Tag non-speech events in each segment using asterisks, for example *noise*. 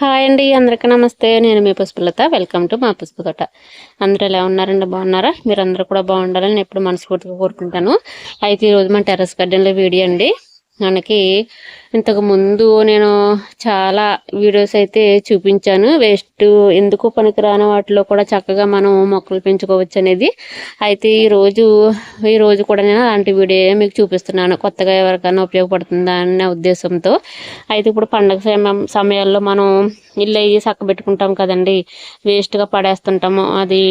Hi అండి అందరికీ నమస్తే. నేను మీ పుష్పలత వెల్కమ్ టు మా పుష్ప తోట. అందరూ ఎలా ఉన్నారండి? బాగున్నారా? మీరు అందరూ కూడా బాగుండాలని నేను ఎప్పుడు మనస్ఫూర్తిగా కోరుకుంటాను. అయితే ఈరోజు మన టెర్రస్ గార్డెన్లో వీడియో అండి. మనకి ఇంతకు ముందు నేను చాలా వీడియోస్ అయితే చూపించాను. వేస్ట్ ఎందుకు పనికిరాని వాటిలో కూడా చక్కగా మనం మొక్కలు పెంచుకోవచ్చు అనేది. అయితే ఈరోజు ఈరోజు కూడా నేను అలాంటి వీడియో మీకు చూపిస్తున్నాను. కొత్తగా ఎవరికైనా ఉపయోగపడుతుందా అనే ఉద్దేశంతో. అయితే ఇప్పుడు పండగ సమయం సమయాల్లో మనం ఇల్లు అయ్యి చక్క పెట్టుకుంటాం కదండి. వేస్ట్గా పడేస్తుంటాము. అది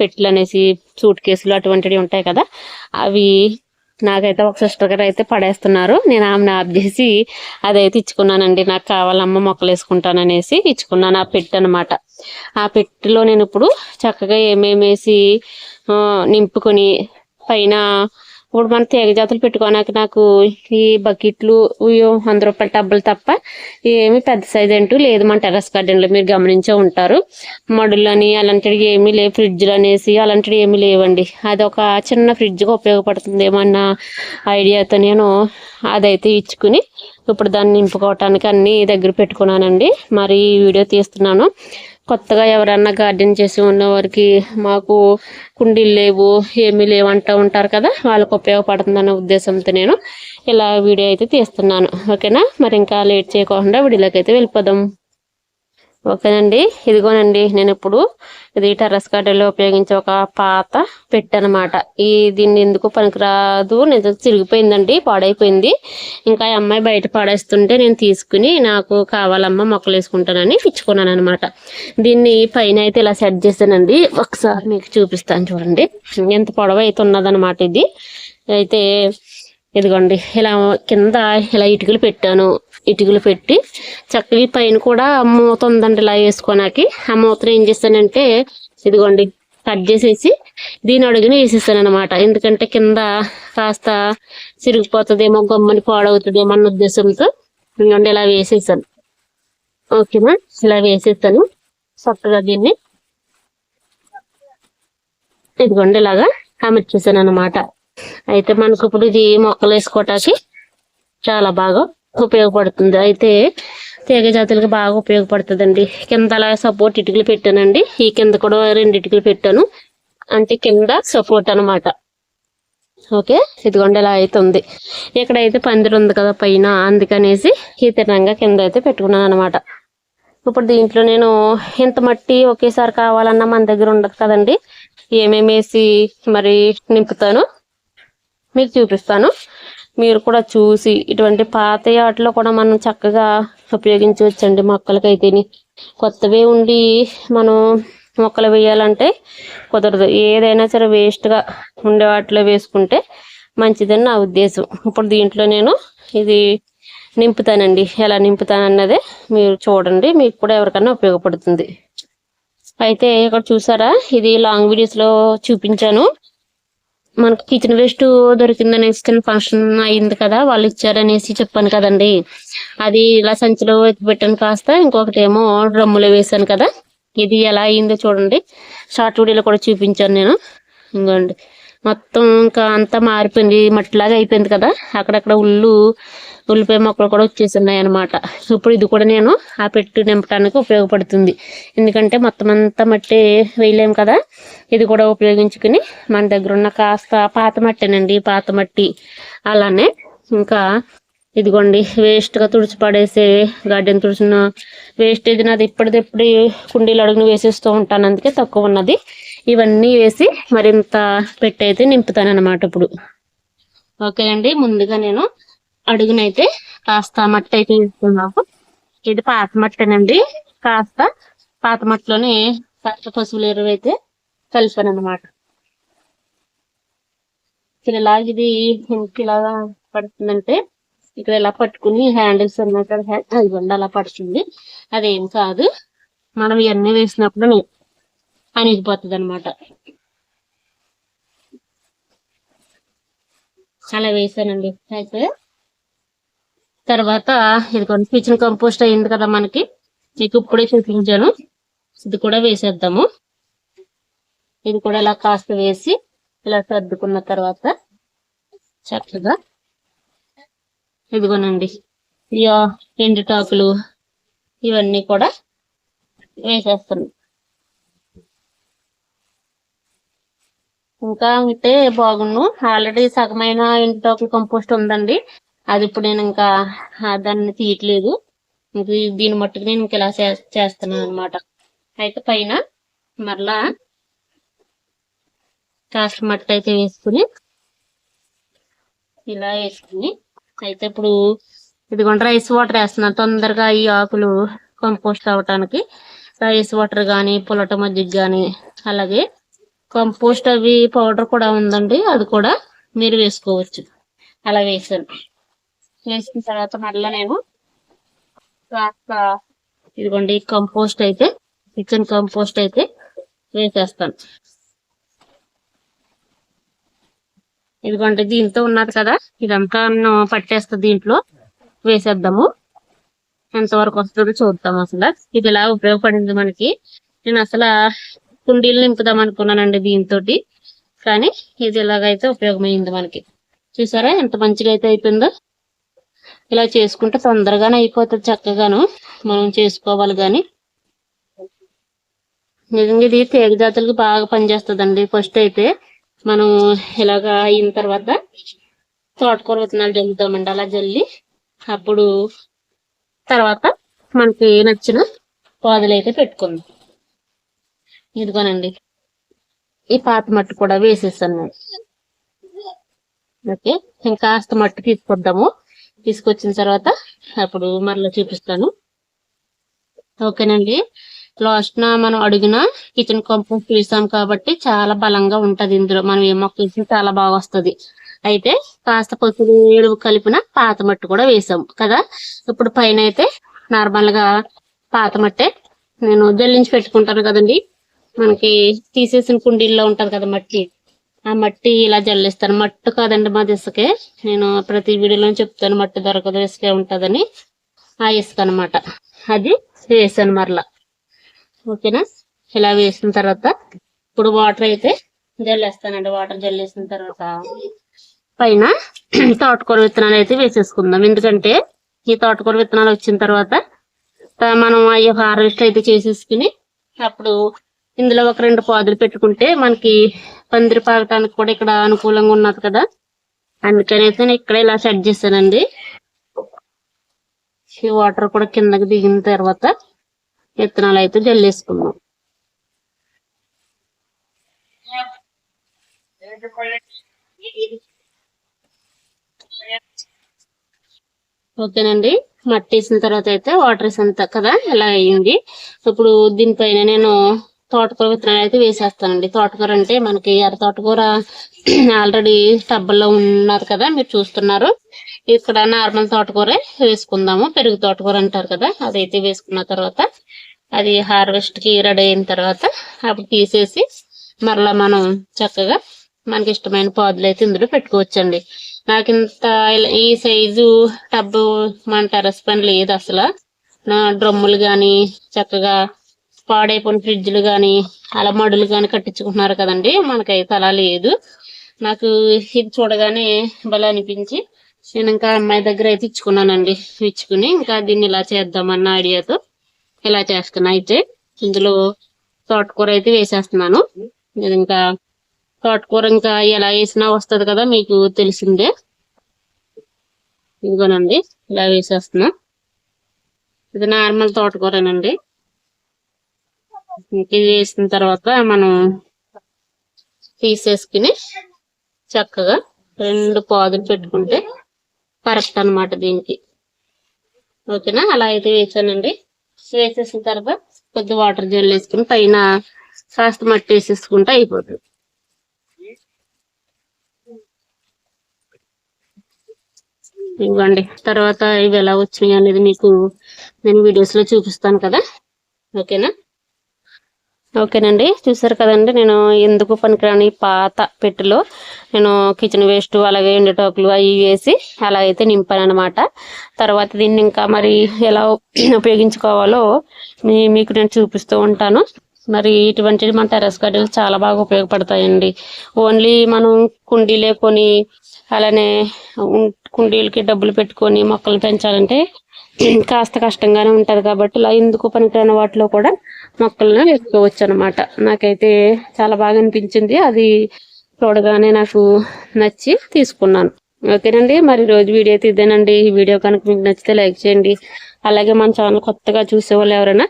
పెట్లు అనేసి సూట్ కేసులు అటువంటివి ఉంటాయి కదా. అవి నాకైతే ఒక సిస్టర్ గారు అయితే పడేస్తున్నారు. నేను ఆమెను ఆప్ చేసి అదైతే ఇచ్చుకున్నానండి. నాకు కావాలమ్మ మొక్కలు వేసుకుంటాననేసి ఇచ్చుకున్నాను ఆ పెట్టు అనమాట ఆ పెట్టెలో నేను ఇప్పుడు చక్కగా ఏమేమి వేసి నింపుకొని పైన ఇప్పుడు మన తీగ జాతులు పెట్టుకోవడానికి నాకు ఈ బకెట్లు వంద రూపాయల టబ్బులు తప్ప ఏమి పెద్ద సైజ్ అంటూ లేదు. మన టెర్రస్ గార్డెన్లో మీరు గమనించే ఉంటారు. మడులని అలాంటివి ఏమీ లేవు. ఫ్రిడ్జ్లు అనేసి అలాంటివి ఏమీ లేవండి. అది ఒక చిన్న ఫ్రిడ్జ్గా ఉపయోగపడుతుంది. ఏమన్నా ఐడియాతో నేను అదైతే ఇచ్చుకుని ఇప్పుడు దాన్ని నింపుకోవటానికి అన్నీ దగ్గర పెట్టుకున్నానండి. మరి ఈ వీడియో తీస్తున్నాను. కొత్తగా ఎవరన్నా గార్డెన్ చేసి ఉన్నవారికి మాకు కుండీలు లేవు ఏమీ లేవు అంటూ ఉంటారు కదా వాళ్ళకు ఉపయోగపడుతుందన్న ఉద్దేశంతో నేను ఇలా వీడియో అయితే తీస్తున్నాను. ఓకేనా? మరి ఇంకా లేట్ చేయకుండా వీడియోలోకి అయితే వెళ్ళిపోదాం. ఓకేనండి. ఇదిగోనండి నేను ఇప్పుడు ఇది టెర్రస్ గార్డెన్లో ఉపయోగించే ఒక పాత పెట్టనమాట ఈ దీన్ని ఎందుకు పనికిరాదు? నేను చిరిగిపోయిందండి పాడైపోయింది. ఇంకా ఈ అమ్మాయి బయట పాడేస్తుంటే నేను తీసుకుని నాకు కావాలమ్మ మొక్కలు వేసుకుంటానని ఇచ్చుకున్నాను అనమాట దీన్ని పైన అయితే ఇలా సెట్ చేశానండి. ఒకసారి మీకు చూపిస్తాను చూడండి. ఎంత పొడవు అయితే ఉన్నదనమాట ఇది. అయితే ఇదిగోండి ఇలా కింద ఇలా ఇటుకలు పెట్టాను. ఇటుకలు పెట్టి చక్కగా పైన కూడా మూత ఉందండి ఇలా వేసుకోనాకి. ఆ మూతను ఏం చేస్తానంటే ఇదిగోండి కట్ చేసేసి దీని అడుగున వేసేసాను అనమాట ఎందుకంటే కింద కాస్త చిరిగిపోతుందేమో గమ్మని పాడవుతుందేమో అన్న ఉద్దేశంతో ఇదిగోండి ఇలా వేసేసాను. ఓకేనా ఇలా వేసేస్తాను. చక్కగా దీన్ని ఇదిగోండి ఇలాగా అమర్చేసాను అనమాట అయితే మనకు ఇప్పుడు ఇది మొక్కలు వేసుకోవటానికి చాలా బాగా ఉపయోగపడుతుంది. అయితే తీగ జాతులకు బాగా ఉపయోగపడుతుందండి. కింద అలా సపోర్ట్ ఇటుకలు పెట్టానండి. ఈ కింద కూడా రెండు ఇటుకలు పెట్టాను. అంటే కింద సపోర్ట్ అనమాట ఓకే? ఇదిగోండి ఇలా అయితే ఉంది ఇక్కడైతే పందిరి ఉంది కదా పైన. అందుకనేసి ఈ తిరంగా కింద అయితే పెట్టుకున్నాను అనమాట ఇప్పుడు దీంట్లో నేను ఇంత మట్టి ఒకేసారి కావాలన్నా మన దగ్గర ఉండదు కదండి. ఏమేమి వేసి మరి నింపుతాను? మీకు చూపిస్తాను. మీరు కూడా చూసి ఇటువంటి పాత వాటిలో కూడా మనం చక్కగా ఉపయోగించవచ్చండి మొక్కలకైతేని. కొత్తవే ఉండి మనం మొక్కలు వేయాలంటే కుదరదు. ఏదైనా సరే వేస్ట్గా ఉండే వాటిలో వేసుకుంటే మంచిదని నా ఉద్దేశం. ఇప్పుడు దీంట్లో నేను ఇది నింపుతానండి. ఎలా నింపుతానన్నదే మీరు చూడండి. మీకు కూడా ఎవరికైనా ఉపయోగపడుతుంది. అయితే ఇక్కడ చూసారా? ఇది లాంగ్ వీడియోస్లో చూపించాను. మనకు కిచెన్ వేస్ట్ దొరికిందనేసి చిన్న ఫంక్షన్ అయింది కదా వాళ్ళు ఇచ్చారనేసి చెప్పాను కదండి. అది ఇలా సంచిలో పెట్టాను కాస్త ఇంకొకటి ఏమో డ్రమ్ములో వేసాను కదా. ఇది ఎలా అయిందో చూడండి. షార్ట్ వీడియోలో కూడా చూపించాను నేను. ఇంకోండి మొత్తం ఇంకా అంతా మారిపోయింది. మట్టిలాగా అయిపోయింది కదా. అక్కడక్కడ ఉల్లు ఉల్లిపాయ మొక్కలు కూడా వచ్చేస్తున్నాయి అనమాట ఇప్పుడు ఇది కూడా నేను ఆ పెట్టు నింపడానికి ఉపయోగపడుతుంది. ఎందుకంటే మొత్తం అంతా మట్టి వేయలేము కదా. ఇది కూడా ఉపయోగించుకుని మన దగ్గర ఉన్న కాస్త పాత మట్టేనండి పాత మట్టి. అలానే ఇంకా ఇదిగోండి వేస్ట్గా తుడిచి పడేసే గార్డెన్ తుడిచిన వేస్టేజ్ నాది ఇప్పటిదిప్పుడు కుండీలు అడుగును వేసేస్తూ ఉంటాను. అందుకే తక్కువ ఉన్నది. ఇవన్నీ వేసి మరింత పెట్టయితే నింపుతాను అనమాట ఇప్పుడు. ఓకే అండి ముందుగా నేను అడుగునైతే కాస్త మట్టి అయితే తీసుకున్నాము ఇది పాత మట్టేనండి. కాస్త పాత మట్టిలోనే కాస్త పశువుల ఎరువు అయితే కలిపాను అనమాట ఇలా ఇది ఇంక ఇలాగా పడుతుందంటే ఇక్కడ ఇలా పట్టుకుని హ్యాండిల్స్ అన్నమాట అది అలా పడుతుంది. అదేం కాదు. మనం ఇవన్నీ వేసినప్పుడు అణిగిపోతుంది అనమాట అలా వేసానండి అయితే తర్వాత ఇది కొన్ని కిచెన్ కంపోస్ట్ అయింది కదా మనకి. మీకు ఇప్పుడే చూపించాను. ఇది కూడా వేసేద్దాము. ఇది కూడా ఇలా కాస్త వేసి ఇలా సర్దుకున్న తర్వాత చక్కగా ఇదిగోనండి ఇయో ఎండుటాకులు ఇవన్నీ కూడా వేసేస్తాను ఇంకా ఉంటే బాగుండు ఆల్రెడీ సగమైన ఎండుటాకుల కంపోస్ట్ ఉందండి. అది ఇప్పుడు నేను ఇంకా దాన్ని తీయట్లేదు. ఇంక దీని మట్టుకు నేను ఇంకా ఇలా చే- చేస్తున్నాను అనమాట అయితే పైన మరలా కాస్త మట్టి అయితే వేసుకుని ఇలా వేసుకుని అయితే ఇప్పుడు ఇదిగోండి రైస్ వాటర్ వేస్తున్నాను. తొందరగా ఈ ఆకులు కంపోస్ట్ అవటానికి. రైస్ వాటర్ కానీ పులట మజ్జిగ కానీ అలాగే కంపోస్ట్ అవి పౌడర్ కూడా ఉందండి అది కూడా మీరు వేసుకోవచ్చు. అలా వేసాను. వేసిన తర్వాత మళ్ళీ నేను కాస్త ఇదిగోండి కంపోస్ట్ అయితే కిచెన్ కంపోస్ట్ అయితే వేసేస్తాను. ఇదిగోండి దీంతో ఉన్నది కదా ఇదంతా పట్టేస్తా దీంట్లో వేసేద్దాము. ఎంతవరకు వస్తుందో చూద్దాం అసలు. ఇది ఇలా ఉపయోగపడింది మనకి? నేను అసలు కుండీలు నింపుదాం అనుకున్నానండి దీంతో కానీ ఇది ఇలాగైతే ఉపయోగమైంది మనకి. చూసారా ఎంత మంచిగా అయితే అయిపోయిందో? ఇలా చేసుకుంటే తొందరగానే అయిపోతుంది చక్కగాను. మనం చేసుకోవాలి కానీ. నిజంగా ఇది తేగ జాతులకు బాగా పనిచేస్తుందండి. ఫస్ట్ అయితే మనం ఇలాగా అయిన తర్వాత తోటకూర విత్తనాలు జల్లుతామండి. అలా జల్లి అప్పుడు తర్వాత మనకి నచ్చిన పాదులు అయితే పెట్టుకుందాం. ఇదిగోనండి. ఈ పాత మట్టి కూడా వేసేసాను. నేను ఓకే ఇంకా కాస్త మట్టి తీసుకొద్దాము. తీసుకొచ్చిన తర్వాత అప్పుడు మరలా చూపిస్తాను. ఓకేనండి. లాస్ట్ నా మనం అడిగిన కిచెన్ కంపోస్ట్ వేసాం కాబట్టి చాలా బలంగా ఉంటది ఇందులో. మనం ఏ మొక్క వేసినా చాలా బాగా వస్తుంది. అయితే కాస్త పసుపు ఏడుపు కలిపిన పాత మట్టి కూడా వేసాం కదా. ఇప్పుడు పైన అయితే నార్మల్గా పాత మట్టే నేను జల్లించి పెట్టుకుంటాను కదండి. మనకి తీసేసిన కుండీల్లో ఉంటది కదా మట్టి. ఆ మట్టి ఇలా జల్లిస్తాను మట్టు కాదండి మా ఇసుకే నేను ప్రతి వీడియోలో చెప్తాను మట్టి దొరకదు ఇసుకే ఉంటుందని. ఆ ఇసుక అనమాట అది వేసాను మరలా. ఓకేనా? ఇలా వేసిన తర్వాత ఇప్పుడు వాటర్ అయితే జల్లేస్తానండి. వాటర్ జల్లేసిన తర్వాత పైన *clears throat* తోటకూర విత్తనాలు అయితే వేసేసుకుందాం. ఎందుకంటే ఈ తోటకూర విత్తనాలు వచ్చిన తర్వాత మనం అయ్యే హార్వెస్ట్ అయితే చేసేసుకుని అప్పుడు ఇందులో ఒక రెండు పాదులు పెట్టుకుంటే మనకి పందిరి పాకటానికి కూడా ఇక్కడ అనుకూలంగా ఉన్నది కదా. అందుకనేసి నేను ఇక్కడ ఇలా సెట్ చేశానండి. ఈ వాటర్ కూడా కిందకి దిగిన తర్వాత విత్తనాలు అయితే జల్లేసుకున్నాం ఓకేనండి. మట్టి వేసిన తర్వాత అయితే వాటర్ వేసినంత కదా ఇలా అయ్యింది. ఇప్పుడు దీనిపైన నేను తోటకూర విత్తనాలు అయితే వేసేస్తానండి. తోటకూర అంటే మనకి ఎర్ర తోటకూర *clears throat* ఆల్రెడీ టబ్బల్లో ఉన్నది కదా మీరు చూస్తున్నారు. ఇక్కడ నార్మల్ తోటకూరే వేసుకుందాము. పెరుగు తోటకూర అంటారు కదా అదైతే వేసుకున్న తర్వాత అది హార్వెస్ట్కి రెడీ అయిన తర్వాత అప్పుడు తీసేసి మరలా మనం చక్కగా మనకి ఇష్టమైన పాదులు అయితే ఇందులో పెట్టుకోవచ్చండి. నాకు ఇంత ఇలా- ఈ సైజు టబ్బు మన టెరస్ పని లేదు అసలు. డ్రమ్ములు కానీ చక్కగా పాడైపోయిన ఫ్రిడ్జ్లు కానీ అలా కానీ కట్టించుకుంటున్నారు కదండి. మనకైతే అలా లేదు. నాకు ఇది చూడగానే భలే అనిపించి నేను ఇంకా అమ్మాయి దగ్గర అయితే ఇచ్చుకున్నానండి ఇచ్చుకుని ఇంకా దీన్ని ఇలా చేద్దామన్న ఐడియాతో ఇలా చేస్తున్నా అయితే. ఇందులో తోటకూర అయితే వేసేస్తున్నాను. ఇది ఇంకా తోటకూర ఇంకా ఎలా వేసినా వస్తుంది కదా మీకు తెలిసిందే. ఇదిగోనండి ఇలా వేసేస్తున్నా. ఇది నార్మల్ తోటకూరనండి. ఇంక ఇది వేసిన తర్వాత మనం తీసేసుకుని చక్కగా రెండు పాదులు పెట్టుకుంటే కరెక్ట్ అనమాట దీనికి. ఓకేనా? అలా అయితే వేసానండి. వేసేసిన తర్వాత కొద్ది వాటర్ జెల్ వేసుకుని పైన కాస్త మట్టి వేసేసుకుంటే అయిపోతుంది. ఇవ్వండి. తర్వాత ఇవి ఎలా వచ్చినాయి అనేది మీకు నేను వీడియోస్లో చూపిస్తాను కదా. ఓకేనా? ఓకేనండి. చూసారు కదండి నేను ఎందుకు పనికిరాని పాత పెట్టెలో నేను కిచెన్ వేస్ట్ అలాగే ఎండుటాకులు అవి వేసి అలా అయితే నింపాను అనమాట తర్వాత దీన్ని ఇంకా మరి ఎలా ఉపయోగించుకోవాలో మీకు నేను చూపిస్తూ ఉంటాను. మరి ఇటువంటివి మన టెరస్ గార్డెన్లు చాలా బాగా ఉపయోగపడతాయండి. ఓన్లీ మనం కుండీలే కొని అలానే కుండీలకి డబ్బులు పెట్టుకొని మొక్కలు పెంచాలంటే కాస్త కష్టంగానే ఉంటుంది కాబట్టి ఇలా ఎందుకు పనికిరాని వాటిలో కూడా మొక్కలను వేసుకోవచ్చు అనమాట నాకైతే చాలా బాగా అనిపించింది. అది చూడగానే నాకు నచ్చి తీసుకున్నాను. ఓకేనండి మరి రోజు వీడియో అయితే ఇదేనండి. ఈ వీడియో కనుక మీకు నచ్చితే లైక్ చేయండి. అలాగే మన ఛానల్ కొత్తగా చూసే వాళ్ళు ఎవరైనా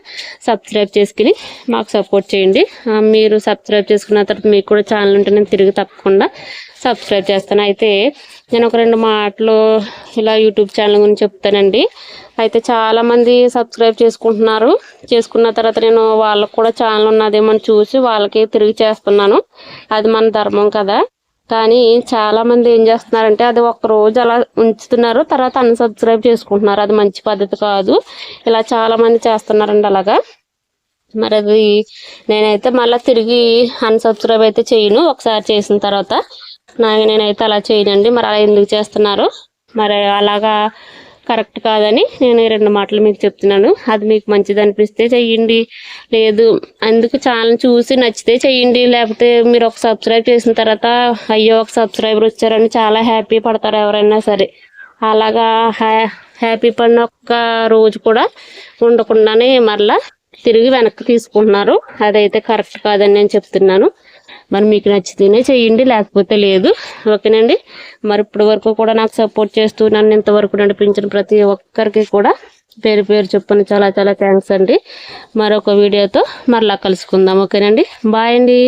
సబ్స్క్రైబ్ చేసుకుని మాకు సపోర్ట్ చేయండి. మీరు సబ్స్క్రైబ్ చేసుకున్న తర్వాత మీకు కూడా ఛానల్ ఉంటే నేను తిరిగి తప్పకుండా సబ్స్క్రైబ్ చేస్తాను. అయితే నేను ఒక రెండు మాటలు ఇలా యూట్యూబ్ ఛానల్ గురించి చెప్తానండి. అయితే చాలామంది సబ్స్క్రైబ్ చేసుకుంటున్నారు. చేసుకున్న తర్వాత నేను వాళ్ళకు కూడా ఛానల్ ఉన్నదేమో చూసి వాళ్ళకి తిరిగి చేస్తున్నాను. అది మన ధర్మం కదా. కానీ చాలామంది ఏం చేస్తున్నారంటే అది ఒక రోజు అలా ఉంచుతున్నారు తర్వాత అన్సబ్స్క్రైబ్ చేసుకుంటున్నారు. అది మంచి పద్ధతి కాదు. ఇలా చాలామంది చేస్తున్నారండి అలాగా. మరి అది నేనైతే మళ్ళీ తిరిగి అన్సబ్స్క్రైబ్ అయితే చేయను. ఒకసారి చేసిన తర్వాత నా నేనైతే అలా చేయనండి. మరి అలా ఎందుకు చేస్తున్నారు? మరి అలాగా కరెక్ట్ కాదని నేను రెండు మాటలు మీకు చెప్తున్నాను. అది మీకు మంచిది అనిపిస్తే చెయ్యండి. లేదు అందుకు ఛానల్ చూసి నచ్చితే చెయ్యండి. లేకపోతే మీరు ఒక సబ్స్క్రైబ్ చేసిన తర్వాత అయ్యో ఒక సబ్స్క్రైబర్ వచ్చారని చాలా హ్యాపీ పడతారు ఎవరైనా సరే. అలాగా హ్యా హ్యాపీ పడిన ఒక్క రోజు కూడా ఉండకుండానే మరలా తిరిగి వెనక్కి తీసుకుంటున్నారు. అదైతే కరెక్ట్ కాదని నేను చెప్తున్నాను. మరి మీకు నచ్చితేనే చేయండి లేకపోతే లేదు. ఓకేనండి? మరి ఇప్పటి వరకు కూడా నాకు సపోర్ట్ చేస్తూ నన్ను ఇంతవరకు నడిపించిన ప్రతి ఒక్కరికి కూడా పేరు పేరు చెప్పని చాలా చాలా థ్యాంక్స్ అండి. మరొక వీడియోతో మరలా కలుసుకుందాం. ఓకేనండి? బాయ్ అండి.